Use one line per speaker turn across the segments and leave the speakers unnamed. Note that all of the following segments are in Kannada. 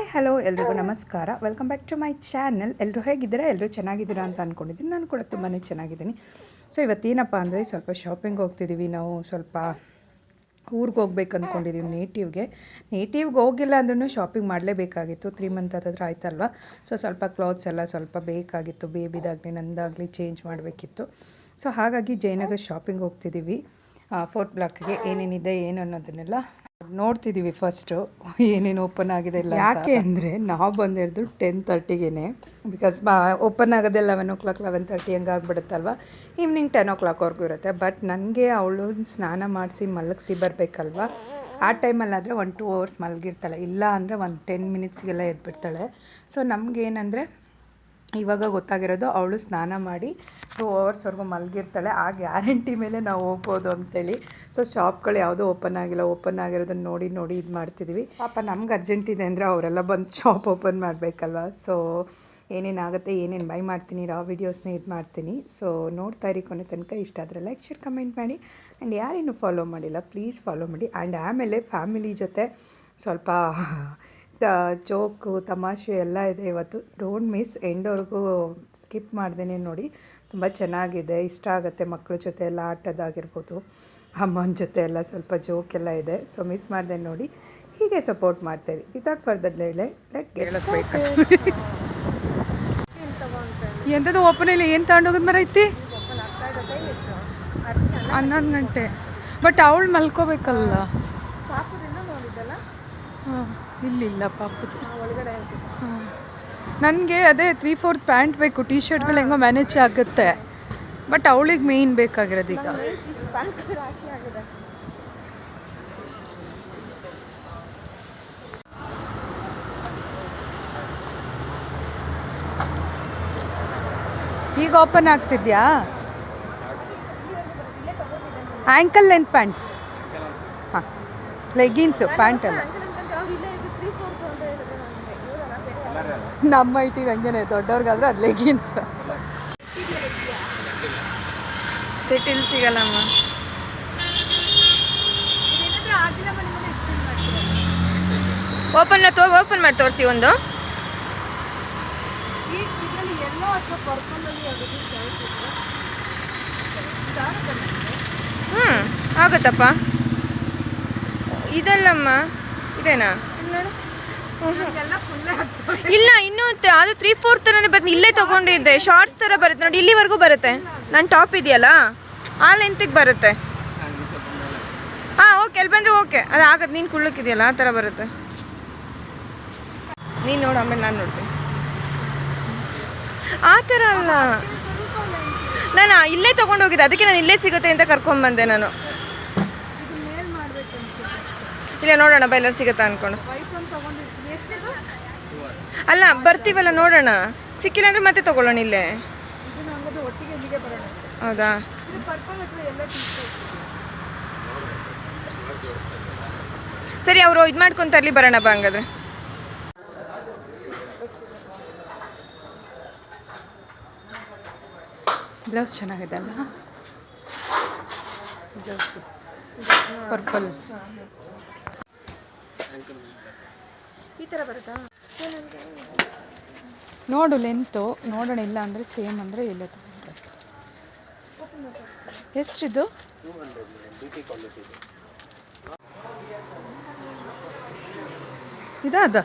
ಹಾಯ್ ಹಲೋ ಎಲ್ರಿಗೂ ನಮಸ್ಕಾರ. Welcome back to my channel ಎಲ್ಲರೂ ಹೇಗಿದ್ದೀರಾ? ಎಲ್ಲರೂ ಚೆನ್ನಾಗಿದ್ದೀರಾ ಅಂತ ಅಂದ್ಕೊಂಡಿದ್ದೀನಿ ನಾನು ಕೂಡ ತುಂಬಾ ಚೆನ್ನಾಗಿದ್ದೀನಿ. ಸೊ ಇವತ್ತೇನಪ್ಪ ಅಂದರೆ ಸ್ವಲ್ಪ ಶಾಪಿಂಗ್ ಹೋಗ್ತಿದ್ದೀವಿ ನಾವು. ಸ್ವಲ್ಪ ಊರಿಗೆ ಹೋಗ್ಬೇಕು ಅಂದ್ಕೊಂಡಿದ್ದೀವಿ ನೇಟಿವ್ಗೆ ನೇಟಿವ್ಗೆ ಹೋಗಿಲ್ಲ ಅಂದ್ರೂ ಶಾಪಿಂಗ್ ಮಾಡಲೇಬೇಕಾಗಿತ್ತು. ತ್ರೀ ಮಂತ್ ಆದರೆ ಆಯ್ತಲ್ವ? ಸೊ ಸ್ವಲ್ಪ ಕ್ಲಾತ್ಸ್ ಎಲ್ಲ ಸ್ವಲ್ಪ ಬೇಕಾಗಿತ್ತು. ಬೇಬಿದಾಗಲಿ, ನಂದಾಗಲಿ ಚೇಂಜ್ ಮಾಡಬೇಕಿತ್ತು. ಸೊ ಹಾಗಾಗಿ ಜಯನಗರ್ ಶಾಪಿಂಗ್ ಹೋಗ್ತಿದ್ದೀವಿ ಫೋರ್ತ್ ಬ್ಲಾಕ್ಗೆ ಏನೇನಿದೆ, ಏನು ಅನ್ನೋದನ್ನೆಲ್ಲ ನೋಡ್ತಿದ್ದೀವಿ ಫಸ್ಟು ಏನೇನು ಓಪನ್ ಆಗಿದೆ ಇಲ್ಲ ಯಾಕೆ ಅಂದರೆ ನಾವು ಬಂದಿರೋದು ಟೆನ್ ತರ್ಟಿಗೇನೆ ಬಿಕಾಸ್ ಬಾ ಓಪನ್ ಆಗೋದೇ eleven o'clock eleven thirty ಹಂಗೆ ಆಗ್ಬಿಡುತ್ತಲ್ವ? ಈವ್ನಿಂಗ್ ಟೆನ್ ಓ ಕ್ಲಾಕ್ವರೆಗೂ ಇರುತ್ತೆ. ಬಟ್ ನನಗೆ ಅವಳು ಸ್ನಾನ ಮಾಡಿಸಿ ಮಲಗಿಸಿ ಬರಬೇಕಲ್ವ? ಆ ಟೈಮಲ್ಲಾದರೆ ಒನ್ ಟೂ ಅವರ್ಸ್ ಮಲಗಿರ್ತಾಳೆ. ಇಲ್ಲ ಅಂದರೆ ಒಂದು ಟೆನ್ ಮಿನಿಟ್ಸ್ಗೆಲ್ಲ ಎದ್ಬಿಡ್ತಾಳೆ. ಸೊ ನಮಗೇನಂದರೆ ಇವಾಗ ಗೊತ್ತಾಗಿರೋದು ಅವಳು ಸ್ನಾನ ಮಾಡಿ ಟೂ ಅವರ್ಸ್ವರೆಗೂ ಮಲಗಿರ್ತಾಳೆ. ಆ ಗ್ಯಾರಂಟಿ ಮೇಲೆ ನಾವು ಹೋಗ್ಬೋದು ಅಂತೇಳಿ. ಸೊ ಶಾಪ್ಗಳು ಯಾವುದೂ ಓಪನ್ ಆಗಿಲ್ಲ. ಓಪನ್ ಆಗಿರೋದನ್ನ ನೋಡಿ ನೋಡಿ ಇದು ಮಾಡ್ತಿದ್ವಿ. ಪಾಪ ನಮ್ಗೆ ಅರ್ಜೆಂಟ್ ಇದೆ ಅಂದರೆ ಅವರೆಲ್ಲ ಬಂದು ಶಾಪ್ ಓಪನ್ ಮಾಡಬೇಕಲ್ವ? ಸೊ ಏನೇನಾಗುತ್ತೆ ಏನೇನು ಬೈ ಮಾಡ್ತೀನಿ ರಾ ವೀಡಿಯೋಸ್ನ ಇದು ಮಾಡ್ತೀನಿ. ಸೊ ನೋಡ್ತಾ ಇರಿ ಕೊನೆ ತನಕ. ಇಷ್ಟ ಆದರೆ ಲೈಕ್ ಶೇರ್ ಕಮೆಂಟ್ ಮಾಡಿ. ಆ್ಯಂಡ್ ಯಾರೇನು ಫಾಲೋ ಮಾಡಿಲ್ಲ ಪ್ಲೀಸ್ ಫಾಲೋ ಮಾಡಿ. ಆ್ಯಂಡ್ ಆಮೇಲೆ ಫ್ಯಾಮಿಲಿ ಜೊತೆ ಸ್ವಲ್ಪ ಜೋಕು ತಮಾಷೆ ಎಲ್ಲ ಇದೆ ಇವತ್ತು. ಡೋಂಟ್ ಮಿಸ್ ಎಂಡವರೆಗೂ ಸ್ಕಿಪ್ ಮಾಡ್ದೇನೆ ನೋಡಿ. ತುಂಬ ಚೆನ್ನಾಗಿದೆ. ಇಷ್ಟ ಆಗುತ್ತೆ ಮಕ್ಕಳ ಜೊತೆ ಎಲ್ಲ ಆಟದಾಗಿರ್ಬೋದು. ಅಮ್ಮನ ಜೊತೆ ಎಲ್ಲ ಸ್ವಲ್ಪ ಜೋಕ್ ಎಲ್ಲ ಇದೆ. ಸೊ ಮಿಸ್ ಮಾಡಿದೆ ನೋಡಿ. ಹೀಗೆ ಸಪೋರ್ಟ್ ಮಾಡ್ತೀರಿ ವಿತೌಟ್ ಫರ್ದರ್ ಲೇಲೆ ಲೆಟ್ ಗೆಲ್ಲಬೇಕು ಎಂಥದ್ದು ಓಪನ್ ಇಲ್ಲ? ಏನು ತಗೊಂಡೋಗೋದು ಮರ ಐತಿ? ಹನ್ನೊಂದು ಗಂಟೆ. ಬಟ್ ಅವಳು ಮಲ್ಕೋಬೇಕಲ್ಲ. ಹಾಂ. ಇಲ್ಲಿಲ್ಲ ಪಾಪದು. ನನಗೆ ಅದೇ ತ್ರೀ ಫೋರ್ತ್ ಪ್ಯಾಂಟ್ ಬೇಕು ಟೀ ಶರ್ಟ್ಗಳು ಹೆಂಗೋ ಮ್ಯಾನೇಜ್ ಆಗುತ್ತೆ. ಬಟ್ ಅವಳಿಗೆ ಮೇಯ್ನ್ ಬೇಕಾಗಿರೋದು ಈಗ. ಈಗ ಓಪನ್ ಆಗ್ತಿದ್ಯಾ? ಆ್ಯಂಕಲ್ ಲೆಂತ್ ಪ್ಯಾಂಟ್ಸ್ ಹಾಂ. ಲೆಗಿನ್ಸು ಪ್ಯಾಂಟ್ ನಮ್ಮ ಐಟಿಗೆ ಹಂಗೇನೆ ದೊಡ್ಡವ್ರಿಗಾದ್ರೆ ಅದು ಲೆಗಿನ್ಸ್ ಸಿಟಿಲ್ ಸಿಗಲ್ಲಮ್ಮ.
ಓಪನ್ ತೋ, ಓಪನ್ ಮಾಡಿ ತೋರಿಸಿ ಒಂದು. ಹ್ಞೂ ಆಗುತ್ತಪ್ಪ. ಇದಲ್ಲಮ್ಮ, ಇದೇನಾ? ನೋಡು. ಇಲ್ಲ ಇನ್ನೂ ಅದು ತ್ರೀ ಫೋರ್ತ್ ಥರನೇ ಬರುತ್ತೆ ಇಲ್ಲೇ ತೊಗೊಂಡಿದ್ದೆ. ಶಾರ್ಟ್ಸ್ ಥರ ಬರುತ್ತೆ. ನೋಡಿ ಇಲ್ಲಿವರೆಗೂ ಬರುತ್ತೆ. ನನ್ನ ಟಾಪ್ ಇದೆಯಲ್ಲ? ಆ ಲೆಂತಿಗೆ ಬರುತ್ತೆ. ಹಾಂ ಓಕೆ ಅಲ್ಲಿ ಬಂದರೆ ಓಕೆ ಅದು ಆಗತ್ತೆ ನೀನು ಕುಳ್ಳಕ್ಕಿದೆಯಲ್ಲ ಆ ಥರ ಬರುತ್ತೆ. ನೀನು ನೋಡು ಆಮೇಲೆ ನಾನು ನೋಡ್ತೀನಿ. ಆ ಥರ ಅಲ್ಲ. ನಾನು ಇಲ್ಲೇ ತೊಗೊಂಡೋಗಿದ್ದೆ. ಅದಕ್ಕೆ ನಾನು ಇಲ್ಲೇ ಸಿಗುತ್ತೆ ಅಂತ ಕರ್ಕೊಂಡ್ಬಂದೆ ನಾನು. ಇಲ್ಲ ನೋಡೋಣ, ಬೈಲರ್ ಸಿಗುತ್ತಾ ಅಂದ್ಕೊಂಡು ಅಲ್ಲ, ಬರ್ತೀವಲ್ಲ ನೋಡೋಣ. ಸಿಕ್ಕಿಲ್ಲ ಅಂದ್ರೆ ಮತ್ತೆ ತಗೊಳ್ಳೋಣ ಇಲ್ಲೇ. ಹೌದಾ? ಸರಿ, ಅವರು ಇದು ಮಾಡ್ಕೊಂತ ಅಲ್ಲಿ ಬರೋಣ ಬಾ ಹಂಗಾದ್ರೆ.
ಬ್ಲೌಸ್ ಚೆನ್ನಾಗಿದೆ ಅಲ್ಲ? ಬ್ಲೌಸ್. ಪರ್ಪಲ್
ಈ ಥರ ಬರುತ್ತಾ
ನೋಡು ಲೆಂತು ನೋಡೋಣ ಇಲ್ಲ ಅಂದರೆ ಸೇಮ್ ಅಂದರೆ ಇಲ್ಲೇ ತಗೊಂಡ್ರೆ ಎಷ್ಟಿದು ಇದಾದ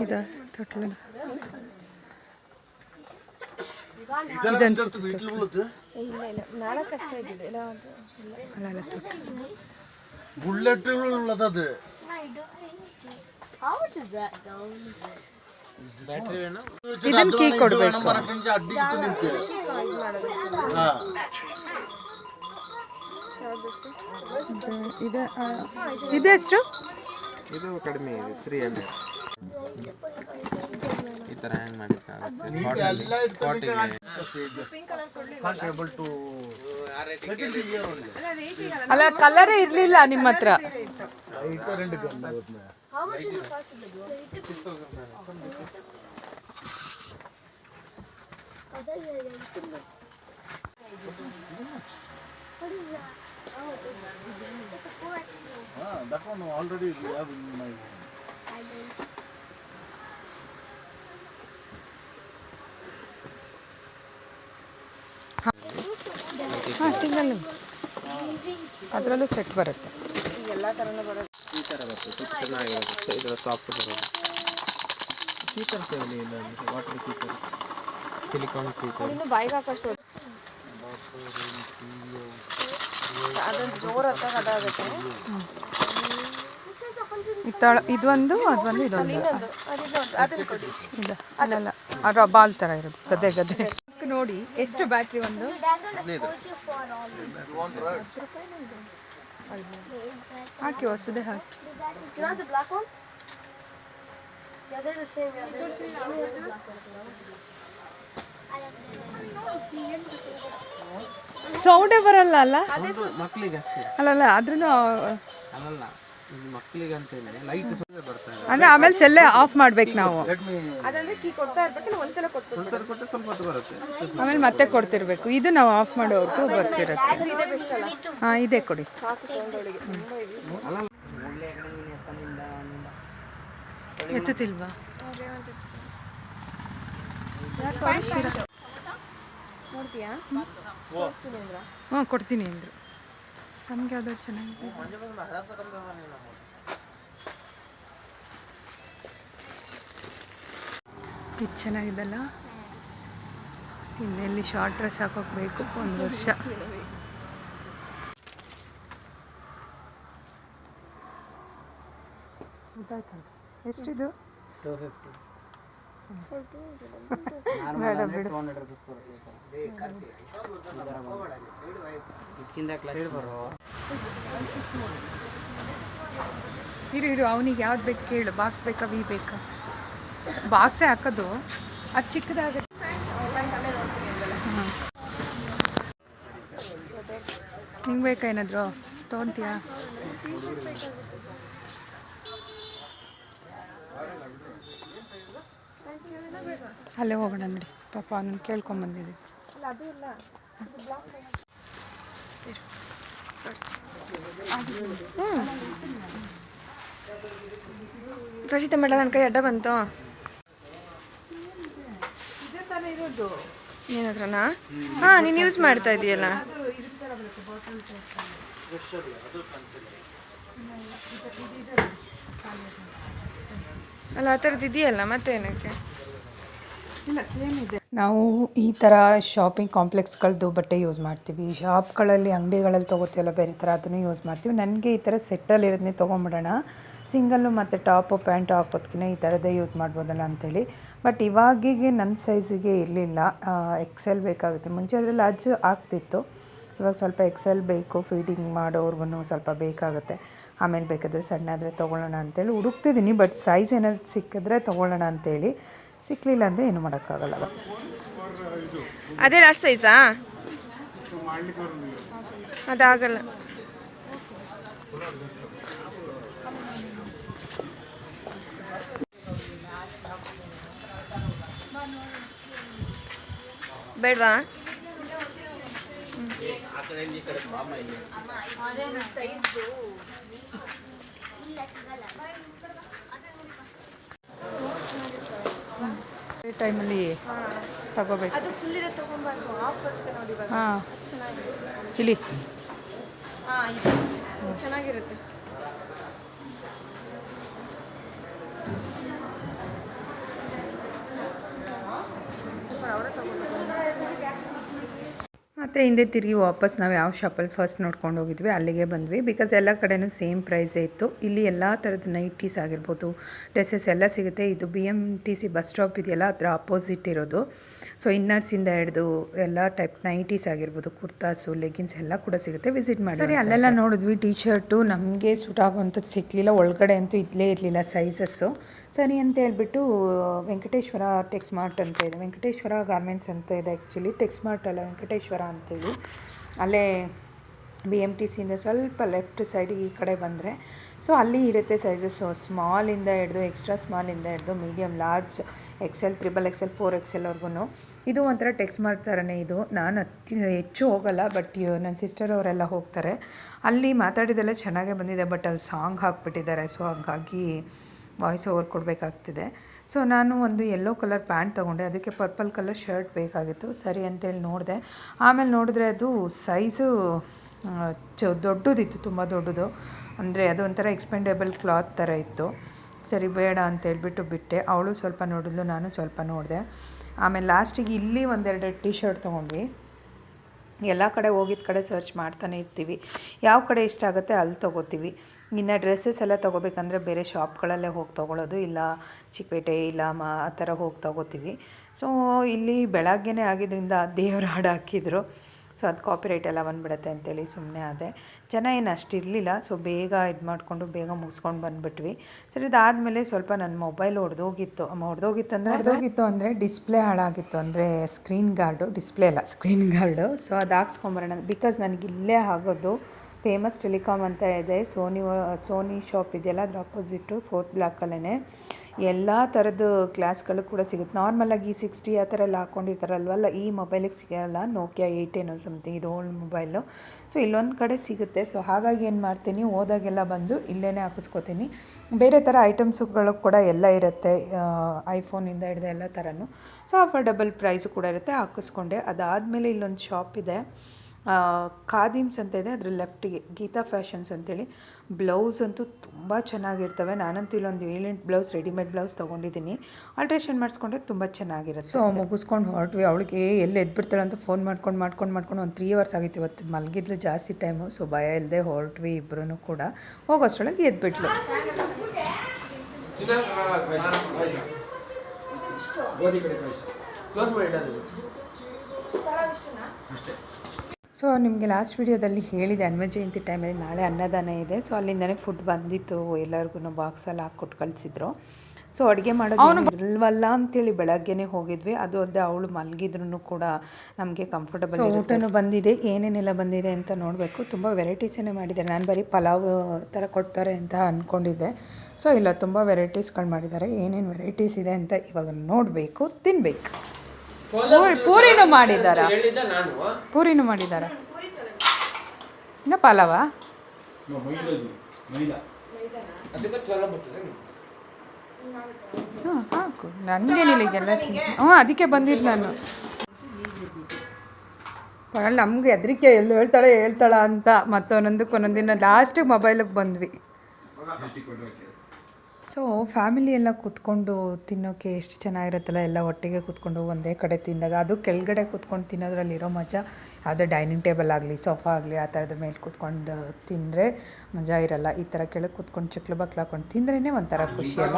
ಇದ ತೊಟ್ಲದು
ಇಲ್ಲ ಇಲ್ಲ ನಾಲ್ಕು ಅಷ್ಟೇ ಇದ್ದಿದೆ ಇಲ್ಲ ಅದು
ಅಲ್ಲ ಅಲ್ಲ ತೊಟ್ಲು
ബുള്ളറ്റുകളുള്ളത്
ಇದನ್ನ ಕೀ ಕೊಡ್ಬೇಕು. ಇದು ಆ, ಇದೆಷ್ಟು
ಇದು ಕಡಿಮೆ ಇದೆ ತ್ರೀ ಹಂಡ್ರೆಡ್ ಈ
ಥರ ಹ್ಯಾಂಗ್
ಅಲ್ಲ ಕಲರೇ ಇರಲಿಲ್ಲ ನಿಮ್ಮ ಹತ್ರ.
That one already we have in my
ಹಾಂ ಸಿಂಗಲ್ ಅದರಲ್ಲೂ ಸೆಟ್ ಬರುತ್ತೆ
ಈ ಥರ ಬರುತ್ತೆ ಚೆನ್ನಾಗಿರುತ್ತೆ ಇದರ ಸಾಫ್ಟ್ ಬರುತ್ತೆ ಫೀಚರ್ಸ್ ಹೇಳಿ ಇಲ್ಲ ವಾಟರ್ ಫೀಚರ್ ಸಿಲಿಕಾನ್ ಫೀಚರ್
ಇನ್ನು ಬಾಯಿಗೆ ಹಾಕಷ್ಟು ಅದೊಂದು ಜೋರ್ ಹತ್ತಾಗ ಅದಾಗುತ್ತೆ.
ಇತ್ತಾಳ ಇದೊಂದು ಅದೊಂದು ಇದೊಂದು. ಅಲ್ಲಲ್ಲ ಅದು ಬಾಲ್ ಥರ ಇರೋದು. ಗದ್ದೆ ಗದ್ದೆ. ನೋಡಿ ಎಷ್ಟು ಬ್ಯಾಟ್ರಿ ಒಂದು? ಹಾಕಿ ಹೊಸದೇ ಹಾಕಿ
You want the black one? Yeah, they're the same. Yeah, they're the same. Let me have the black one.
ಸೌಂಡೇ ಬರಲ್ಲ ಅಲ್ಲ
ಮಕ್ಕಳಿಗೆ
ಅಲ್ಲಲ್ಲ
ಅದ್ರೂ ಮಕ್ಕಳಿಗೆ ಅಂತೇಳಿ ಲೈಟ್ ಸ್ವಲ್ಪ ಬರ್ತಾ ಇದೆ
ಅಂದ್ರೆ ಆಮೇಲೆ ಸೆಲ್ಲೆ ಆಫ್ ಮಾಡ್ಬೇಕು ನಾವು.
ಅದಂದ್ರೆ ಕೀ ಕೊಡ್ತಾ ಇರ್ಬೇಕು ಒಂದ್ಸಲ ಕೊಟ್ಟು
ಒಂದ್ಸರಿ ಕೊಟ್ಟರೆ ಸ್ವಲ್ಪ ಹೊತ್ತು ಬರುತ್ತೆ.
ಆಮೇಲೆ ಮತ್ತೆ ಕೊಡ್ತಿರ್ಬೇಕು. ಇದು ನಾವು ಆಫ್ ಮಾಡೋವರೆಗೂ ಬರ್ತಿರುತ್ತೆ.
ಇದೇ ಬೆಸ್ಟ್ ಅಲ್ಲ?
ಹಾಂ ಇದೇ ಕೊಡಿ.
ಸಾಕು ಸೌಂಡ್ ಒಳಗೆ. ತುಂಬಾ ಇದೆ
ಎತ್ತುತ್ತಿಲ್ವಾ?
ನೋಡ್ತೀಯಾ?
ಹ್ಞೂ ಕೊಡ್ತೀನಿ ಅಂದರು. ನಮ್ಗೆ ಯಾವ್ದಾದ್ರು ಚೆನ್ನಾಗಿದೆ. ಇದು ಚೆನ್ನಾಗಿದಲ್ಲ? ಇನ್ನೆಲ್ಲಿ ಶಾರ್ಟ್ ಡ್ರೆಸ್ ಹಾಕೋಕ್ಬೇಕು ಒಂದು ವರ್ಷ. ಗೊತ್ತಾಯ್ತಲ್ಲ ಎಷ್ಟಿದು? ಬೇಡ ಬಿಡು. ಇರು ಇರು ಅವನಿಗೆ ಯಾವ್ದು ಬೇಕು ಕೇಳು. ಬಾಕ್ಸ್ ಬೇಕಾ ವಿ ಬೇಕಾ? ಬಾಕ್ಸೇ ಹಾಕೋದು. ಅದು ಚಿಕ್ಕದಾಗುತ್ತೆ. ಹಿಂಗೆ ನಿಂಗೆ ಬೇಕಾ ಏನಾದರೂ? ತೊಗೊಂತೀಯಾ? ಅಲ್ಲೇ ಹೋಗೋಣ ನೋಡಿ. ಪಾಪ ಅವನನ್ನು ಕೇಳ್ಕೊಂಬಂದಿದ್ದೀವಿ
ಅದು ಇಲ್ಲ. ಖಚಿತ ಮೇಡ ನನ್ನ ಕೈ ಅಡ್ಡ ಬಂತು. ನಿನ್ನ ಹತ್ರನಾ? ಹಾಂ ನೀನು ಯೂಸ್ ಮಾಡ್ತಾ ಇದೆಯಲ್ಲ. ಅಲ್ಲ. ಆ ಥರದ್ದು ಇದೆಯಲ್ಲ ಮತ್ತೇನಕ್ಕೆ?
ಇಲ್ಲ ಇದೆ. ನಾವು ಈ ಥರ ಶಾಪಿಂಗ್ ಕಾಂಪ್ಲೆಕ್ಸ್ಗಳದ್ದು ಬಟ್ಟೆ ಯೂಸ್ ಮಾಡ್ತೀವಿ. ಶಾಪ್ಗಳಲ್ಲಿ ಅಂಗಡಿಗಳಲ್ಲಿ ತೊಗೋತೀವಲ್ಲ, ಬೇರೆ ಥರ ಅದನ್ನು ಯೂಸ್ ಮಾಡ್ತೀವಿ. ನನಗೆ ಈ ಥರ ಸೆಟ್ಟಲ್ಲಿ ಇರೋದನ್ನೇ ತೊಗೊಂಬಿಡೋಣ ಸಿಂಗಲ್ಲು ಮತ್ತು ಟಾಪು ಪ್ಯಾಂಟು ಹಾಕೋದಕ್ಕಿಂತ ಈ ಥರದ್ದೇ ಯೂಸ್ ಮಾಡ್ಬೋದಲ್ಲ ಅಂಥೇಳಿ ಬಟ್ ಇವಾಗಿಗೆ ನನ್ನ ಸೈಜಿಗೆ ಇರಲಿಲ್ಲ. ಎಕ್ಸೆಲ್ ಬೇಕಾಗುತ್ತೆ. ಮುಂಚೆ ಅದರಲ್ಲಿ ಅಜ್ಜು ಆಗ್ತಿತ್ತು. ಇವಾಗ ಸ್ವಲ್ಪ ಎಕ್ಸೆಲ್ ಬೇಕು ಫೀಡಿಂಗ್ ಮಾಡೋರ್ಗು ಸ್ವಲ್ಪ ಬೇಕಾಗುತ್ತೆ. ಆಮೇಲೆ ಬೇಕಾದರೆ ಸಣ್ಣ ಆದರೆ ತೊಗೊಳ್ಳೋಣ ಅಂತೇಳಿ. ಹುಡುಕ್ತಿದ್ದೀನಿ ಬಟ್ ಸೈಜ್ ಏನಾದ್ರು ಸಿಕ್ಕಿದ್ರೆ ತೊಗೊಳ್ಳೋಣ ಅಂತೇಳಿ. ಸಿಕ್ಕಲಿಲ್ಲ ಅಂದರೆ ಏನು ಮಾಡೋಕ್ಕಾಗಲ್ಲ
ಅದೇ. ಲಾಸ್ಟ್ ಸೈಜಾ ಅದಾಗಲ್ಲ. ಬೇಡವಾ?
ಈ ಟೈಮಲ್ಲಿ ತಗೋಬೇಕು.
ಅದು ಫುಲ್ ಇದೆ ತಗೊಂಬಾರ್ದು. ಆಫ್ ಬರುತ್ತೆ ನೋಡಿ ಇವಾಗ.
ಹಾಂ. ಇಲ್ಲಿ
ಹಾಂ ಇದು ಚೆನ್ನಾಗಿರುತ್ತೆ.
ಮತ್ತು ಹಿಂದೆ ತಿರುಗಿ ವಾಪಸ್ ನಾವು ಯಾವ ಶಾಪಲ್ಲಿ ಫಸ್ಟ್ ನೋಡ್ಕೊಂಡು ಹೋಗಿದ್ವಿ ಅಲ್ಲಿಗೆ ಬಂದ್ವಿ. ಬಿಕಾಸ್ ಎಲ್ಲ ಕಡೆನೂ ಸೇಮ್ ಪ್ರೈಸೇ ಇತ್ತು. ಇಲ್ಲಿ ಎಲ್ಲ ಥರದ ನೈಟೀಸ್ ಆಗಿರ್ಬೋದು ಡ್ರೆಸ್ಸಸ್ ಎಲ್ಲ ಸಿಗುತ್ತೆ. ಇದು B M T C bus stop ಇದೆಯಲ್ಲ ಅದರ ಅಪೋಸಿಟ್ ಇರೋದು. ಸೊ ಇನ್ನರ್ಸಿಂದ ಹಿಡಿದು ಎಲ್ಲ ಟೈಪ್ ನೈಟೀಸ್ ಆಗಿರ್ಬೋದು ಕುರ್ತಾಸು ಲೆಗಿನ್ಸ್ ಎಲ್ಲ ಕೂಡ ಸಿಗುತ್ತೆ. ವಿಸಿಟ್ ಮಾಡಿ ಸರಿ ಅಲ್ಲೆಲ್ಲ ನೋಡಿದ್ವಿ. ಟೀ ಶರ್ಟು ನಮಗೆ ಸೂಟ್ ಆಗುವಂಥದ್ದು ಸಿಕ್ಕಲಿಲ್ಲ ಒಳಗಡೆ ಅಂತೂ ಇದ್ಲೇ ಇರಲಿಲ್ಲ ಸೈಜಸ್ಸು ಸರಿ ಅಂತ ಹೇಳ್ಬಿಟ್ಟು ವೆಂಕಟೇಶ್ವರ ಟೆಕ್ಸ್ಮಾರ್ಟ್ ಅಂತ ಇದೆ. ವೆಂಕಟೇಶ್ವರ ಗಾರ್ಮೆಂಟ್ಸ್ ಅಂತ ಇದೆ ಆ್ಯಕ್ಚುಲಿ ಟೆಕ್ಸ್ಮಾರ್ಟ್ ಅಲ್ಲ ವೆಂಕಟೇಶ್ವರ ಅಂತೇಳಿ ಅಲ್ಲೇ ಬಿ ಎಂ ಟಿ ಸಿಯಿಂದ ಸ್ವಲ್ಪ ಲೆಫ್ಟ್ ಸೈಡ್ ಈ ಕಡೆ ಬಂದರೆ ಸೊ ಅಲ್ಲಿ ಇರುತ್ತೆ ಸೈಜಸ್ಸು ಸ್ಮಾಲಿಂದ ಹಿಡ್ದು ಎಕ್ಸ್ಟ್ರಾ ಸ್ಮಾಲಿಂದ ಹಿಡ್ದು medium large XL triple XL four ಎಕ್ಸೆಲ್ವರೆಗೂ ಇದು ಒಂಥರ ಟೆಕ್ಸ್ ಮಾಡ್ತಾರೆ ಇದು. ನಾನು ಅತಿ ಹೆಚ್ಚು ಹೋಗಲ್ಲ ಬಟ್ ನನ್ನ ಸಿಸ್ಟರ್ ಅವರೆಲ್ಲ ಹೋಗ್ತಾರೆ. ಅಲ್ಲಿ ಮಾತಾಡಿದೆಲ್ಲ ಚೆನ್ನಾಗೇ ಬಂದಿದೆ ಬಟ್ ಅಲ್ಲಿ ಸಾಂಗ್ ಹಾಕ್ಬಿಟ್ಟಿದ್ದಾರೆ. ಸೊ ಹಾಗಾಗಿ ವಾಯ್ಸ್ ಓವರ್ ಕೊಡಬೇಕಾಗ್ತಿದೆ. ಸೊ ನಾನು ಒಂದು ಯೆಲ್ಲೋ ಕಲರ್ ಪ್ಯಾಂಟ್ ತೊಗೊಂಡೆ. ಅದಕ್ಕೆ ಪರ್ಪಲ್ ಕಲರ್ ಶರ್ಟ್ ಬೇಕಾಗಿತ್ತು. ಸರಿ ಅಂತೇಳಿ ನೋಡಿದೆ. ಆಮೇಲೆ ನೋಡಿದ್ರೆ ಅದು ಸೈಜು ಚ, ದೊಡ್ಡದಿತ್ತು, ತುಂಬ ದೊಡ್ಡದು. ಅಂದರೆ ಅದು ಒಂಥರ ಎಕ್ಸ್ಪೆಂಡೇಬಲ್ ಕ್ಲಾತ್ ಥರ ಇತ್ತು. ಸರಿ, ಬೇಡ ಅಂತೇಳ್ಬಿಟ್ಟು ಬಿಟ್ಟೆ. ಅವಳು ಸ್ವಲ್ಪ ನೋಡಿದ್ಲು, ನಾನು ಸ್ವಲ್ಪ ನೋಡಿದೆ. ಆಮೇಲೆ ಲಾಸ್ಟಿಗೆ ಇಲ್ಲಿ ಒಂದೆರಡು ಟೀ ಶರ್ಟ್ ತೊಗೊಂಡ್ವಿ. ಎಲ್ಲ ಕಡೆ ಹೋಗಿದ್ದ ಕಡೆ ಸರ್ಚ್ ಮಾಡ್ತಾನೆ ಇರ್ತೀವಿ. ಯಾವ ಕಡೆ ಇಷ್ಟ ಆಗುತ್ತೆ ಅಲ್ಲಿ ತೊಗೋತೀವಿ. ಇನ್ನು ಡ್ರೆಸ್ಸಸ್ ಎಲ್ಲ ತೊಗೋಬೇಕಂದ್ರೆ ಬೇರೆ ಶಾಪ್ಗಳಲ್ಲೇ ಹೋಗಿ ತೊಗೊಳೋದು, ಇಲ್ಲ ಚಿಕ್ಕಪೇಟೆ, ಇಲ್ಲ ಮಾ, ಆ ಥರ ಹೋಗಿ ತೊಗೋತೀವಿ. ಸೊ ಇಲ್ಲಿ ಬೆಳಗ್ಗೆನೇ ಆಗಿದ್ದರಿಂದ ದೇವ್ರ ಹಾಡು ಹಾಕಿದ್ರು. ಸೊ ಅದು ಕಾಪಿರೈಟ್ ಎಲ್ಲ ಬಂದುಬಿಡುತ್ತೆ ಅಂತೇಳಿ ಸುಮ್ಮನೆ ಆದೆ. ಜನ ಏನು ಅಷ್ಟು ಇರಲಿಲ್ಲ ಸೊ ಬೇಗ ಇದು ಮಾಡಿಕೊಂಡು ಬೇಗ ಮುಗಿಸ್ಕೊಂಡು ಬಂದುಬಿಟ್ವಿ. ಸರಿ, ಇದಾದಮೇಲೆ ಸ್ವಲ್ಪ ನನ್ನ ಮೊಬೈಲ್ ಹೊಡೆದೋಗಿತ್ತು ಹೊಡೆದೋಗಿತ್ತು ಅಂದರೆ ಹೊಡೆದೋಗಿತ್ತು ಅಂದರೆ ಡಿಸ್ಪ್ಲೇ ಹಾಳಾಗಿತ್ತು. ಅಂದರೆ ಸ್ಕ್ರೀನ್ ಗಾರ್ಡು ಡಿಸ್ಪ್ಲೇ ಅಲ್ಲ ಸ್ಕ್ರೀನ್ ಗಾರ್ಡು ಸೊ ಅದು ಹಾಕ್ಸ್ಕೊಂಬರೋಣ. ಬಿಕಾಸ್ ನನಗೆ ಇಲ್ಲೇ ಆಗೋದು. ಫೇಮಸ್ ಟೆಲಿಕಾಮ್ ಅಂತ ಇದೆ. ಸೋನಿ ಸೋನಿ ಶಾಪ್ ಇದೆಯಲ್ಲ, ಅದ್ರ ಅಪೋಸಿಟ್ಟು ಫೋರ್ತ್ ಬ್ಲಾಕಲ್ಲೇ ಎಲ್ಲ ಥರದ್ದು ಕ್ಲಾಸ್ಗಳು ಕೂಡ ಸಿಗುತ್ತೆ. ನಾರ್ಮಲಾಗಿ ಸಿಕ್ಸ್ಟಿ ಆ ಥರ ಎಲ್ಲ ಹಾಕ್ಕೊಂಡಿರ್ತಾರಲ್ವಲ್ಲ ಈ ಮೊಬೈಲಿಗೆ ಸಿಗೋಲ್ಲ. ನೋಕಿಯಾ ಏಯ್ಟೇನೋ ಸಮಥಿಂಗ್ ಇದು ಓಲ್ಡ್ ಮೊಬೈಲು ಸೊ ಇಲ್ಲೊಂದು ಕಡೆ ಸಿಗುತ್ತೆ. ಸೊ ಹಾಗಾಗಿ ಏನು ಮಾಡ್ತೀನಿ, ಹೋದಾಗೆಲ್ಲ ಬಂದು ಇಲ್ಲೇ ಹಾಕಿಸ್ಕೋತೀನಿ. ಬೇರೆ ಥರ ಐಟಮ್ಸ್ಗಳು ಕೂಡ ಎಲ್ಲ ಇರುತ್ತೆ. ಐಫೋನಿಂದ ಹಿಡಿದು ಎಲ್ಲ ಥರನೂ ಸೊ ಅಫೋರ್ಡಬಲ್ ಪ್ರೈಸು ಕೂಡ ಇರುತ್ತೆ. ಹಾಕಿಸ್ಕೊಂಡೆ. ಅದಾದಮೇಲೆ ಇಲ್ಲೊಂದು ಶಾಪ್ ಇದೆ. ಖಾದಿಮ್ಸ್ ಅಂತ ಇದೆ ಅದ್ರ ಲೆಫ್ಟಿಗೆ ಗೀತಾ ಫ್ಯಾಷನ್ಸ್ ಅಂತೇಳಿ. ಬ್ಲೌಸ್ ಅಂತೂ ತುಂಬ ಚೆನ್ನಾಗಿರ್ತವೆ. ನಾನಂತೂ ಇಲ್ಲೊಂದು ಏಳೆಂಟು ಬ್ಲೌಸ್ ರೆಡಿಮೇಡ್ ಬ್ಲೌಸ್ ತೊಗೊಂಡಿದ್ದೀನಿ. ಆಲ್ಟ್ರೇಷನ್ ಮಾಡಿಸ್ಕೊಂಡ್ರೆ ತುಂಬ ಚೆನ್ನಾಗಿರುತ್ತೆ. ಸೊ ಮುಗಿಸ್ಕೊಂಡು ಹೊರಟ್ವಿ. ಅವಳಿಗೆ ಎಲ್ಲಿ ಎದ್ಬಿಡ್ತಾಳೆ ಅಂತ ಫೋನ್ ಮಾಡ್ಕೊಂಡು ಮಾಡ್ಕೊಂಡು ಮಾಡ್ಕೊಂಡು ಒಂದು ತ್ರೀ ಅವರ್ಸ್ ಆಗಿತ್ತು. ಇವತ್ತು ಮಲಗಿದ್ಲು ಜಾಸ್ತಿ ಟೈಮು ಸೊ ಭಯ ಇಲ್ಲದೆ ಹೊರಟ್ವಿ ಇಬ್ಬರೂ ಕೂಡ. ಹೋಗೋಷ್ಟೊಳಗೆ ಎದ್ಬಿಟ್ಲು.
ಕ್ಲೋಸ್ ಮಾಡಿ ಇಡೋದು
ಸೊ ನಿಮಗೆ ಲಾಸ್ಟ್ ವಿಡಿಯೋದಲ್ಲಿ ಹೇಳಿದೆ ಹನುಮ ಜಯಂತಿ ಟೈಮಲ್ಲಿ ನಾಳೆ ಅನ್ನದಾನ ಇದೆ. ಸೊ ಅಲ್ಲಿಂದನೇ ಫುಡ್ ಬಂದಿತ್ತು ಎಲ್ಲರಿಗೂ ಬಾಕ್ಸಲ್ಲಿ ಹಾಕ್ಕೊಟ್ಟು ಕಳಿಸಿದ್ರು. ಸೊ ಅಡುಗೆ ಮಾಡೋದು ಇಲ್ವಲ್ಲ ಅಂತೇಳಿ ಬೆಳಗ್ಗೆನೇ ಹೋಗಿದ್ವಿ. ಅದು ಅಲ್ಲದೆ ಅವಳು ಮಲಗಿದ್ರು ಕೂಡ ನಮಗೆ ಕಂಫರ್ಟಬಲ್ ಊಟನೂ ಬಂದಿದೆ ಏನೇನೆಲ್ಲ ಬಂದಿದೆ ಅಂತ ನೋಡಬೇಕು. ತುಂಬ ವೆರೈಟೀಸನ್ನೇ ಮಾಡಿದ್ದಾರೆ. ನಾನು ಬರೀ ಪಲಾವ್ ಥರ ಕೊಡ್ತಾರೆ ಅಂತ ಅಂದ್ಕೊಂಡಿದ್ದೆ ಸೊ ಇಲ್ಲ ತುಂಬ ವೆರೈಟೀಸ್ಗಳು ಮಾಡಿದ್ದಾರೆ. ಏನೇನು ವೆರೈಟೀಸ್ ಇದೆ ಅಂತ ಇವಾಗ ನೋಡಬೇಕು ತಿನ್ನಬೇಕು ಪೂರಿನೂ
ಮಾಡಿದಾರ
ಪೂರಿನೂ ಮಾಡಿದಾರ ಇನ್ನ ಪಲಾವ? ಹಾಂ ಹಾಕು. ನನಗೇನಿಲ್ಲ ಈಗೆಲ್ಲ ತಿಂತೀನಿ. ಹ್ಞೂ ಅದಕ್ಕೆ ಬಂದಿದ್ದು ನಾನು. ಪರವಾಗಿಲ್ಲ ನಮ್ಗೆ ಹೆದರಿಕೆ ಎಲ್ಲ ಹೇಳ್ತಾಳೆ ಹೇಳ್ತಾಳ ಅಂತ ಮತ್ತೊಂದೊಂದಕ್ಕೆ ಒಂದೊಂದಿನ ಲಾಸ್ಟಿಗೆ ಮೊಬೈಲಿಗೆ ಬಂದ್ವಿ. ಸೊ ಫ್ಯಾಮಿಲಿ ಎಲ್ಲ ಕೂತ್ಕೊಂಡು ತಿನ್ನೋಕ್ಕೆ ಎಷ್ಟು ಚೆನ್ನಾಗಿರುತ್ತಲ್ಲ ಎಲ್ಲ ಒಟ್ಟಿಗೆ ಕೂತ್ಕೊಂಡು ಒಂದೇ ಕಡೆ ತಿಂದಾಗ ಅದು ಕೆಳಗಡೆ ಕೂತ್ಕೊಂಡು ತಿನ್ನೋದ್ರಲ್ಲಿರೋ ಮಜಾ ಯಾವುದೇ ಡೈನಿಂಗ್ ಟೇಬಲ್ ಆಗಲಿ ಸೋಫಾ ಆಗಲಿ ಆ ಥರದ ಮೇಲೆ ಕೂತ್ಕೊಂಡು ತಿಂದರೆ ಮಜಾ ಇರಲ್ಲ. ಈ ಥರ ಕೆಳಗೆ ಕೂತ್ಕೊಂಡು ಚಕ್ಲು ಬಕ್ಲು ಹಾಕೊಂಡು ತಿಂದ್ರೇ ಒಂಥರ ಖುಷಿ ಅಲ್ಲ?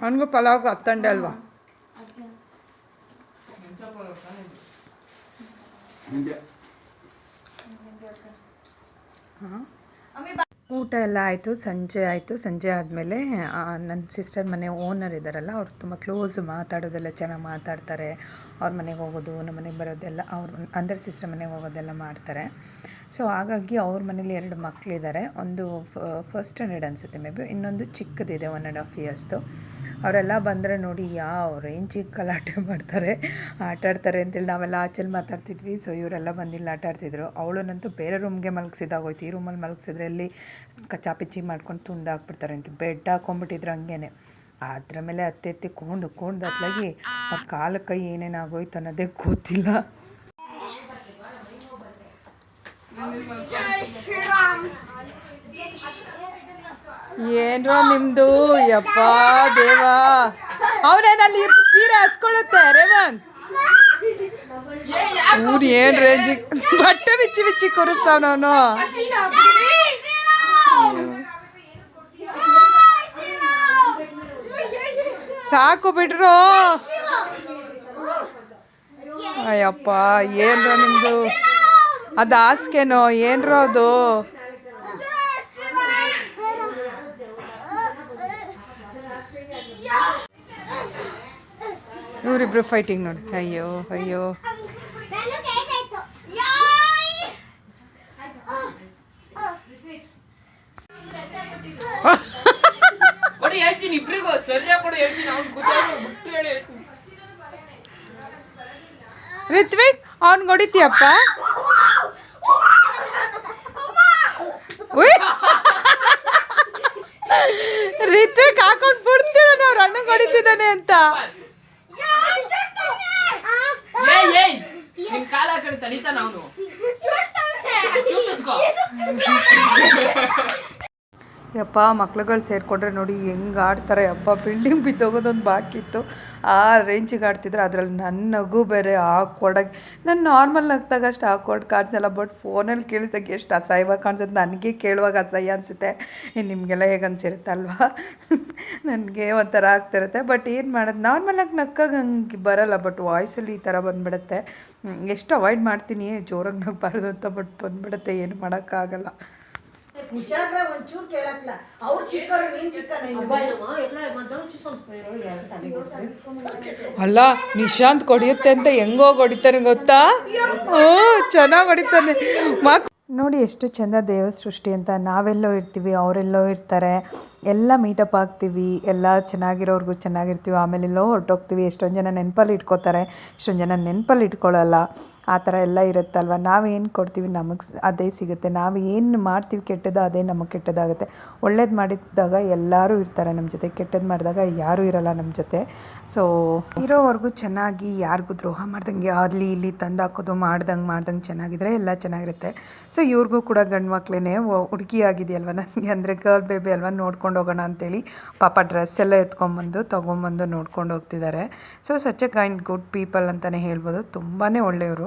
ಅವನಿಗೂ ಪಲಾವ್ ಹತ್ತಂಡೆ ಅಲ್ವಾ?
ನಿಂದೆ
ಊಟ ಎಲ್ಲ ಆಯಿತು, ಸಂಜೆ ಆಯಿತು. ಸಂಜೆ ಆದಮೇಲೆ ನನ್ನ ಸಿಸ್ಟರ್ ಮನೆ ಓನರ್ ಇದ್ದಾರಲ್ಲ ಅವ್ರು ತುಂಬ ಕ್ಲೋಸ್ ಮಾತಾಡೋದೆಲ್ಲ ಚೆನ್ನಾಗಿ ಮಾತಾಡ್ತಾರೆ. ಅವ್ರ ಮನೆಗೆ ಹೋಗೋದು ನಮ್ಮ ಮನೆಗೆ ಬರೋದೆಲ್ಲ, ಅವ್ರ, ಅಂದರೆ ಸಿಸ್ಟರ್ ಮನೆಗೆ ಹೋಗೋದೆಲ್ಲ ಮಾಡ್ತಾರೆ. ಸೊ ಹಾಗಾಗಿ ಅವ್ರ ಮನೇಲಿ ಎರಡು ಮಕ್ಕಳಿದ್ದಾರೆ ಒಂದು ಫಸ್ಟ್ ಸ್ಟ್ಯಾಂಡರ್ಡ್ ಅನಿಸುತ್ತೆ ಮೇ ಬಿ ಇನ್ನೊಂದು ಚಿಕ್ಕದಿದೆ ಒನ್ ಆ್ಯಂಡ್ ಹಾಫ್ ಇಯರ್ಸ್ದು ಅವರೆಲ್ಲ ಬಂದರೆ ನೋಡಿ ಯಾವ ರೇಂಜ್ ಗಲಾಟೆ ಮಾಡ್ತಾರೆ ಆಟ ಆಡ್ತಾರೆ ಅಂತೇಳಿ ನಾವೆಲ್ಲ ಆಚೆಲಿ ಮಾತಾಡ್ತಿದ್ವಿ. ಸೊ ಇವರೆಲ್ಲ ಬಂದಿಲ್ಲ ಆಟ ಆಡ್ತಿದ್ರು ಅವಳನ್ನಂತೂ ಬೇರೆ ರೂಮ್ಗೆ ಮಲಗಿಸಿದಾಗೋಯ್ತು. ಈ ರೂಮಲ್ಲಿ ಮಲಗಿಸಿದ್ರೆ ಅಲ್ಲಿ ಕಚಾಪಿಚ್ಚಿ ಮಾಡ್ಕೊಂಡು ತುಂಡಾಕ್ಬಿಡ್ತಾರೆ ಅಂತ ಬೆಡ್ ಹಾಕೊಂಡ್ಬಿಟ್ಟಿದ್ರು ಹಂಗೇನೆ. ಅದ್ರ ಮೇಲೆ ಹತ್ತಿ ಕೂಣ್ದು ಕೊಂಡು ಅತ್ಲಾಗಿ ಆ ಕಾಲು ಕೈ ಏನೇನಾಗೋಯ್ತು ಅನ್ನೋದೇ ಗೊತ್ತಿಲ್ಲ. ಏನ್ರೋ ನಿಮ್ದು? ಯಪ್ಪ, ದೇವಾ. ಅವನೇನಲ್ಲಿ ಸೀರೆ ಹಸ್ಕೊಳ್ಳುತ್ತೆ ರೇವಂತ್ ಊರ್ ಏನ್ ರೇಂಜ್ ಬಟ್ಟೆ ಬಿಚ್ಚಿ ಬಿಚ್ಚಿ ಕೂರಿಸ್ತಾವನವನು ಸಾಕು ಬಿಡ್ರು. ಅಯ್ಯಪ್ಪ, ಏನ್ರ ನಿಮ್ದು? ಅದು ಹಾಸ್ಗೆನೋ ಏನ್ರ ಅದು. ಇವರಿಬ್ರು ಫೈಟಿಂಗ್ ನೋಡಿ. ಅಯ್ಯೋ ಅಯ್ಯೋ.
ಋತ್ವಿಕ್ ಹೇಳ್ತೀನಿ. ಇಬ್ರಿಗೂ ಸರಿಯಾಗಿ ಕೊಡಿ ಹೇಳ್ತೀನಿ. ಅವ್ನು ಗೊತ್ತಾಗ ಬಿಟ್ಟು ಹೇಳಿ ಹೇಳ್ತೀನಿ.
ರಿತ್ವಿಕ್ ಅವ್ನ್ ಹೊಡಿತೀಯಪ್ಪ ಉಯ್! ರಿತ್ವಿಕ್ ಹಾಕೊಂಡ್ ಬಿಡ್ತಿದ್ದಾನೆ ಅವ್ರ ಅಣ್ಣಂಗ್ ಹೊಡಿತಿದ್ದಾನೆ ಅಂತ
ಏಯ್ ಏಯ್ ನಿನ್ ಕಾಲ ಆ ಕಡೆ ತಡಿತಾನ ಅವನು ಚೂಟಿಸ್ಕೋ
ಯಪ್ಪ ಮಕ್ಳುಗಳು ಸೇರಿಕೊಂಡ್ರೆ ನೋಡಿ ಹೆಂಗೆ ಆಡ್ತಾರೆ. ಅಪ್ಪ ಬಿಲ್ಡಿಂಗ್ ಬಿದ್ದೋಗೋದೊಂದು ಬಾಕಿ ಇತ್ತು ಆ ರೇಂಜಿಗೆ ಆಡ್ತಿದ್ರು. ಅದರಲ್ಲಿ ನನ್ನ ನಗು ಬೇರೆ ಆ ಕೊಡಗೆ ನಾನು ನಾರ್ಮಲ್ ನಗ್ದಾಗ ಅಷ್ಟು ಆ ಕೊಡ್ ಕಾಣಿಸಲ್ಲ ಬಟ್ ಫೋನಲ್ಲಿ ಕೇಳಿದಾಗ ಎಷ್ಟು ಅಸಹ್ಯವಾಗಿ ಕಾಣಿಸುತ್ತೆ. ನನಗೆ ಕೇಳುವಾಗ ಅಸಹ್ಯ ಅನಿಸುತ್ತೆ. ನಿಮಗೆಲ್ಲ ಹೇಗೆ ಅನ್ಸಿರುತ್ತಲ್ವಾ? ನನಗೆ ಒಂಥರ ಆಗ್ತಿರುತ್ತೆ. ಬಟ್ ಏನು ಮಾಡೋದು? ನಾರ್ಮಲಾಗಿ ನಕ್ಕಾಗ ಹಂಗೆ ಬರಲ್ಲ ಬಟ್ ವಾಯ್ಸಲ್ಲಿ ಈ ಥರ ಬಂದ್ಬಿಡುತ್ತೆ. ಎಷ್ಟು ಅವಾಯ್ಡ್ ಮಾಡ್ತೀನಿ? ಜೋರಾಗಿ ನಗಬಾರ್ದು ಅಂತ ಬಟ್ ಬಂದ್ಬಿಡುತ್ತೆ. ಏನು ಮಾಡೋಕ್ಕಾಗಲ್ಲ.
ಹುಷಾರ್ರ ಒಂಚೂರು ಕೇಳಕ್ಲ ಅವ್ರು ಚಿಕ್ಕವ್ರು ನೀನ್ ಚಿಕ್ಕ
ಅಲ್ಲ ನಿಶಾಂತ್ ಹೊಡಿಯುತ್ತೆ ಅಂತ ಹೆಂಗೋ ಹೊಡಿತಾನೆ ಗೊತ್ತಾ? ಓ ಚೆನ್ನಾಗಿ ಹೊಡಿತಾನೆ. ಮಕ್ ನೋಡಿ ಎಷ್ಟು ಚಂದ ದೇವ ಸೃಷ್ಟಿ ಅಂತ. ನಾವೆಲ್ಲೋ ಇರ್ತೀವಿ ಅವರೆಲ್ಲೋ ಇರ್ತಾರೆ. ಎಲ್ಲ ಮೀಟಪ್ ಆಗ್ತೀವಿ ಎಲ್ಲ ಚೆನ್ನಾಗಿರೋರ್ಗು ಚೆನ್ನಾಗಿರ್ತೀವಿ. ಆಮೇಲೆ ಎಲ್ಲೋ ಹೊರಟೋಗ್ತೀವಿ. ಎಷ್ಟೊಂದು ಜನ ನೆನಪಲ್ಲಿ ಇಟ್ಕೋತಾರೆ ಎಷ್ಟೊಂದು ಜನ ನೆನಪಲ್ಲಿ ಇಟ್ಕೊಳ್ಳಲ್ಲ ಆ ಥರ ಎಲ್ಲ ಇರುತ್ತಲ್ವ? ನಾವೇನು ಕೊಡ್ತೀವಿ ನಮಗೆ ಅದೇ ಸಿಗುತ್ತೆ. ನಾವು ಏನು ಮಾಡ್ತೀವಿ ಕೆಟ್ಟದ್ದು ಅದೇ ನಮಗೆ ಕೆಟ್ಟದಾಗುತ್ತೆ ಒಳ್ಳೇದು ಮಾಡಿದಾಗ ಎಲ್ಲರೂ ಇರ್ತಾರೆ ನಮ್ಮ ಜೊತೆ. ಕೆಟ್ಟದ್ದು ಮಾಡಿದಾಗ ಯಾರೂ ಇರಲ್ಲ ನಮ್ಮ ಜೊತೆ. ಸೊ ಇರೋವರೆಗೂ ಚೆನ್ನಾಗಿ ಯಾರಿಗೂ ದ್ರೋಹ ಮಾಡ್ದಂಗೆ ಅಲ್ಲಿ ಇಲ್ಲಿ ತಂದು ಹಾಕೋದು, ಮಾಡ್ದಂಗೆ ಮಾಡ್ದಂಗೆ ಚೆನ್ನಾಗಿದ್ರೆ ಎಲ್ಲ ಚೆನ್ನಾಗಿರುತ್ತೆ. ಸೊ ಇವ್ರಿಗೂ ಕೂಡ ಗಂಡು ಮಕ್ಳೇ ಹುಡುಗಿ ಆಗಿದೆಯಲ್ವ ನನಗೆ ಅಂದರೆ ಗರ್ಲ್ ಬೇಬಿ ಅಲ್ವಾ? ನೋಡ್ಕೊಂಡು ಹೋಗೋಣ ಅಂತೇಳಿ ಪಾಪ ಡ್ರೆಸ್ ಎಲ್ಲ ಎತ್ಕೊಂಬಂದು, ತೊಗೊಂಬಂದು ನೋಡ್ಕೊಂಡು ಹೋಗ್ತಿದ್ದಾರೆ. So such a kind good people ಅಂತಲೇ ಹೇಳ್ಬೋದು. ತುಂಬಾ ಒಳ್ಳೆಯವರು.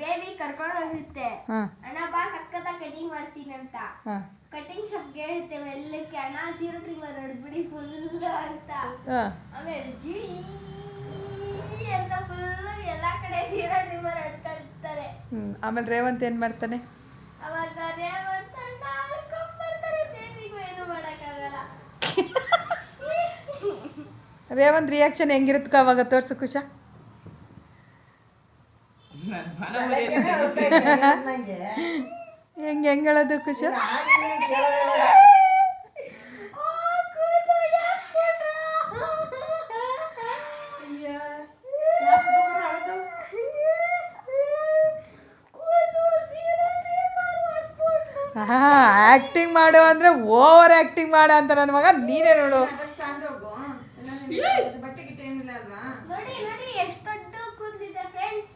ಬೇಬಿ ಕರ್ಕೊಂಡು
ಹೋಗುತ್ತೆ.
ಅಣ್ಣ ಬಾ ಸಕ್ಕತ್ತ ಕಟಿಂಗ್ ಮಾಡ್ತೀನಿ ಅಂತ. ಕಟಿಂಗ್ ಶಾಪ್ ಹೇಳುತ್ತೆ ಮೆಲ್ಲಕ್ಕೆ ಅಣ್ಣ ಜೀರೋ ಟ್ರಿಮ್ಮರ್ ಹೊಡ್ಬಿಡಿ ಫುಲ್ ಅಂತ. ಆಮೇಲೆ ಜೀ ಅಂತ ಫುಲ್ ಎಲ್ಲಾ ಕಡೆ ಜೀರೋ ಟ್ರಿಮ್ಮರ್ ಹೊಡ್ ಕಳಿಸ್ತಾರೆ.
ಆಮೇಲೆ ರೇವಂತ್ ಏನ್ ಮಾಡ್ತಾನೆ?
ಅವಾಗ ರೇವಂತ್ ಅಣ್ಣ ಬೇಬಿಗೂ ಏನು ಮಾಡೋಕ್ಕಾಗಲ್ಲ.
ರೇವಂತ್ ರಿಯಾಕ್ಷನ್ ಹೆಂಗಿರುತ್ತೆ ಅವಾಗ? ತೋರ್ಸು ಖುಷ ಹೆಂಗೆ ಹೆಂಗೆ ಹೇಳೋದು ಖುಷ ಆಕ್ಟಿಂಗ್ ಆ್ಯಕ್ಟಿಂಗ್ ಮಾಡು ಅಂದ್ರೆ ಓವರ್ ಆಕ್ಟಿಂಗ್ ಮಾಡ ಅಂತ ನನ್ನ ಮಗ. ನೀನೇ ನೋಡು.
ನೋಡಿ ನೋಡಿ ಎಷ್ಟು ದೊಡ್ಡ ಕೂದಲಿದೆ ಫ್ರೆಂಡ್ಸ್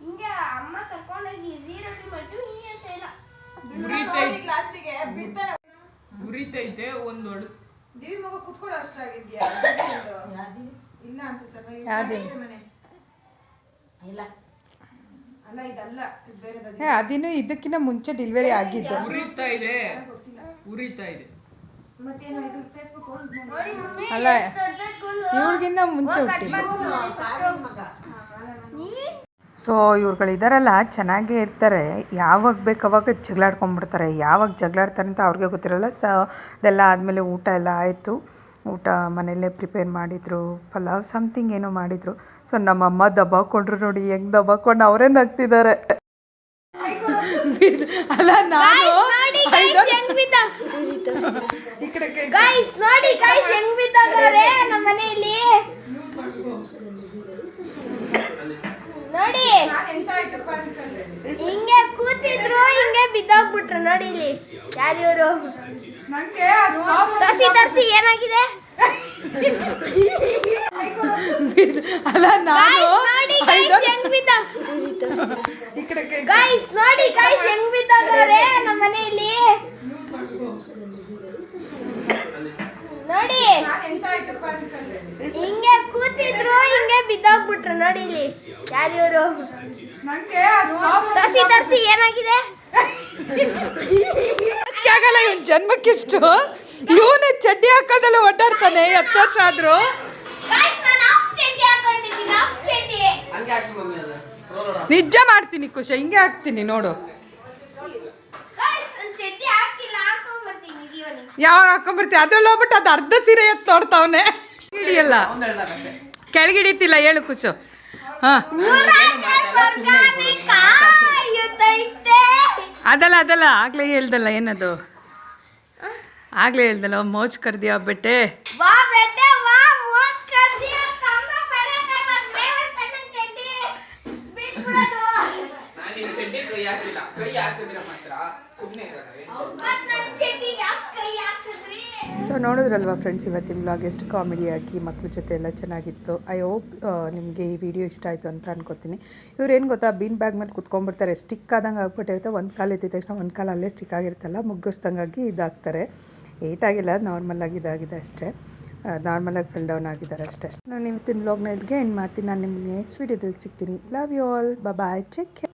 ಹಿಂಗೆ ಅಮ್ಮ ಕರ್ಕೊಂಡೋಗಿ ಜೀರೋ ಟ್ರಿಮ್ಮರ್ ಈ ಅಂತ ಇಲ್ಲ
ಉರಿತೈತೆ ಒಂದು ಹೊಡ್
ದಿವಿ ಮಗ ಕುತ್ಕೊಳ್ಳೋ ಅಷ್ಟಾಗಿದ್ಯಾ? ಇಲ್ಲ? ಮನೆ.
ಇಲ್ಲ.
ಅಲ್ಲ ಇದಲ್ಲ ಇದು
ಅದಿನ್ನು ಇದಕ್ಕಿಂತ ಮುಂಚೆ ಡೆಲಿವರಿ ಆಗಿದ್ದು.
ಉರಿತಾ ಇದೆ ಉರಿತಾ ಇದೆ
ಮತ್ತೇನು ಇದು ಫೇಸ್ಬುಕ್
ನೋಡಿ ಮಮ್ಮಿ
ಅಲ್ಲ ಇವಳಿಗಿಂತ ಮುಂಚೆ
ಮಗ.
ಸೊ ಇವ್ರುಗಳಿದಾರಲ್ಲ ಚೆನ್ನಾಗೇ ಇರ್ತಾರೆ. ಯಾವಾಗ ಬೇಕು ಅವಾಗ ಜಗಳಾಡ್ಕೊಂಡ್ಬಿಡ್ತಾರೆ ಯಾವಾಗ ಜಗಳಾಡ್ತಾರೆ ಅಂತ ಅವ್ರಿಗೆ ಗೊತ್ತಿರಲ್ಲ. ಸೊ ಅದೆಲ್ಲ ಆದಮೇಲೆ ಊಟ ಎಲ್ಲ ಆಯಿತು. ಊಟ ಮನೆಯಲ್ಲೇ ಪ್ರಿಪೇರ್ ಮಾಡಿದರು. ಪಲಾವ್ ಸಮಥಿಂಗ್ ಏನೋ ಮಾಡಿದರು. ಸೊ ನಮ್ಮಮ್ಮ ದಬಾಕೊಂಡ್ರು ನೋಡಿ ಹೆಂಗೆ ದಬಾಕೊಂಡು ಅವರೇ ನಗ್ತಿದ್ದಾರೆ ಅಲ್ಲ ನಾನು ಈ ಕಡೆ ಕೈ-
ನೋಡಿ ಗಾಯ್ಸ್ ಹೆಂಗ್ ಬಿದ್ದಾಗವ್ರೆ ನಮ್ಮ ಮನೆಯಲ್ಲಿ? ನೋಡಿ. ಹಿಂಗೆ ಕೂತಿದ್ರು ಹಿಂಗೆ ಬಿದ್ದೋಗ್ಬಿಟ್ರು ನೋಡಿ ಇಲ್ಲಿ. ಯಾರು ಇವರು ತರ್ಸಿ ತರ್ಸಿ ಏನಾಗಿದೆ?
ಅಲ್ಲ ನಾನು
ನೋಡಿ ಗಾಯ್ಸ್ ಹೆಂಗ್ ಬಿದ್ದ ಗೈಸ್ ನೋಡಿ ಗೈಸ್ ಹೆಂಗ್ ಬಿದ್ದಾಗವ್ರೆ ನಮ್ಮ ಮನೆಯಲ್ಲಿ. ನೋಡಿ. ಹಿಂಗೆ ಕೂತಿದ್ರು ಹಿಂಗೆ ಬಿದ್ದೋಗ್ಬಿಟ್ರು ನೋಡಿ ಇಲ್ಲಿ ಯಾರು ಇವರು
ನಂಗೆ ಅದು top
ತರ್ಸಿ ತರ್ಸಿ ಏನಾಗಿದೆ?
ಆಗಲ್ಲ ಇವನ್ ಜನ್ಮಕ್ಕಿಷ್ಟು. ಇವನೇ ಚಡ್ಡಿ ಹಾಕೋದೆಲ್ಲ ಓಡಾಡ್ತಾನೆ ಹತ್ತು ವರ್ಷ ಆದ್ರು. ನಿಜ ಮಾಡ್ತೀನಿ ಖುಷಿ ಹಿಂಗೆ ಹಾಕ್ತೀನಿ ನೋಡು.
ಯಾವ ನಾನು ಹಾಕಿಲ್ಲ ಹಾಕೊಂಡ್ ಬರ್ತೀನಿ ಇದೀವನಿ
ಯಾವಾಗ ಹಾಕೊಂಬರ್ತೀವಿ ಅದ್ರಲ್ಲಿ ಹೋಗ್ಬಿಟ್ಟು ಅದು ಅರ್ಧ ಸೀರೆ ಎತ್ತು ತೋಡ್ತಾವನೆ. ಹಿಡಿಯಲ್ಲ. ಕೆಳಗಿಡಿತಿಲ್ಲ ಹೇಳು ಕುಚು. ಹಾ. ಅದಲ್ಲ ಅದಲ್ಲ ಆಗ್ಲೇ ಹೇಳ್ದಲ್ಲ ಏನದು? ಆಗ್ಲೇ ಹೇಳ್ದಲ್ಲ ಮೋಜ್ ಕರ್ದಿಯಾ ಬೆಟ್ಟೆ
ವಾ ಬೇಟೆ ವಾ ಮೋತ್ ಕರ್ ದಿಯಾ ಕಮ್ಮ ಪಡೆ ಕಮ್ಮ ದೇವಸ್ಥಾನ ಚಡ್ಡಿ ಬಿಟ್ಬಿಡೋದು
ನಾನು ಈ ಚಡ್ಡಿ ಕೈ ಹಾಕಿಲ್ಲ ಕೈ ಹಾಕಿದ್ರೆ ಮಾತ್ರ ಸುಮ್ಮನೆ ಇರೋದು
ಮತ್ ನನ್ ಚಡ್ಡಿ ಯಾಕೆ ಕೈ ಹಾಕಿದ್ರಿ
ಸೊ ನೋಡಿದ್ರಲ್ವಾ ಫ್ರೆಂಡ್ಸ್ ಇವತ್ತಿನ ಬ್ಲಾಗ್ ಎಷ್ಟು ಕಾಮಿಡಿಯಾಗಿ ಮಕ್ಕಳ ಜೊತೆ ಎಲ್ಲ ಚೆನ್ನಾಗಿತ್ತು. ಐ ಹೋಪ್ ನಿಮಗೆ ಈ ವಿಡಿಯೋ ಇಷ್ಟ ಆಯಿತು ಅಂತ ಅನ್ಕೋತೀನಿ. ಇವ್ರು ಏನು ಗೊತ್ತಾ ಬೀನ್ ಬ್ಯಾಗ್ ಮೇಲೆ ಕುತ್ಕೊಂಡ್ಬಿಡ್ತಾರೆ. ಸ್ಟಿಕ್ ಆದಂಗೆ ಆಗ್ಬಿಟ್ಟಿರುತ್ತೆ ಒಂದು ಕಾಲು ಎತ್ತಿದ ತಕ್ಷಣ ಒಂದು ಕಾಲು ಅಲ್ಲೇ ಸ್ಟಿಕ್ ಆಗಿರುತ್ತಲ್ಲ, ಮುಗ್ಗಿಸ್ದಂಗಾಗಿ ಇದಾಗ್ತಾರೆ. ಏಟಾಗಿಲ್ಲ ನಾರ್ಮಲಾಗಿ ಇದಾಗಿದೆ ಅಷ್ಟೇ. ನಾರ್ಮಲಾಗಿ ಫಿಲ್ ಡೌನ್ ಆಗಿದ್ದಾರೆ ಅಷ್ಟೇ. ನಾನು ಇವತ್ತಿನ ಬ್ಲಾಗ್ನ ಇಲ್ಲಿಗೆ ಎಂಡ್ ಮಾಡ್ತೀನಿ. ನಾನು ನಿಮಗೆ ನೆಕ್ಸ್ಟ್ ವೀಡಿಯೋದಲ್ಲಿ ಸಿಗ್ತೀನಿ. Love you all bye check